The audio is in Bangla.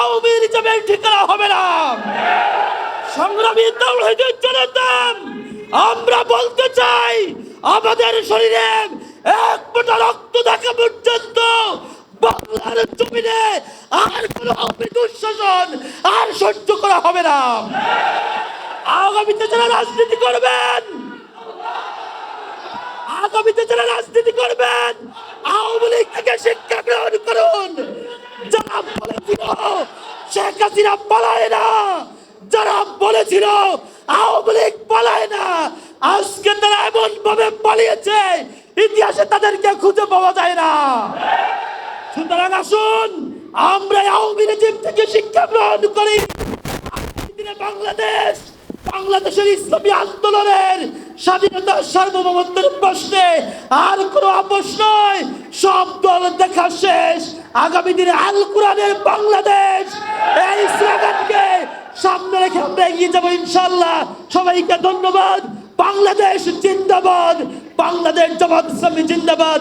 আওয়ামী লীগের ঠিকানা হবে না। সংগ্রামী তৌহিদের জনতাম আমরা বলতে চাই, আমাদের শরীরে এক ফোঁটা রক্ত থাকা পর্যন্ত বাংলার জমিনে আর কোনো দুঃশাসন আর সহ্য করা হবে না। আগামীতে যারা রাজনীতি করবেন, আগামীতে যারা রাজনীতি করবেন, আওয়ামী লীগ থেকে শিক্ষা শেখ হাসিনা পালায় না। যারা বলেছিল আওয়ামী লীগ পালায় না, আজকে তারা এমন ভাবে পালিয়েছে, ইতিহাসে তাদেরকে খুঁজে পাওয়া যায় না। সুতরাং আসুন, আমরা আওয়ামী থেকে শিক্ষা গ্রহণ করি। বাংলাদেশ, বাংলাদেশের ইসলামী আন্দোলনের স্বাধীনতা সার্বভৌমত্বের প্রশ্নে আর কোনো আপোষ নয়। সব দল দেখা শেষ। আগামী দিনে আল কোরআনের বাংলাদেশ। এই স্লোগানকে সামনে রেখে আমরা এগিয়ে যাব ইনশাল্লাহ সবাইকে ধন্যবাদ। বাংলাদেশ জিন্দাবাদ। বাংলাদেশ জবাব ইসলামী জিন্দাবাদ।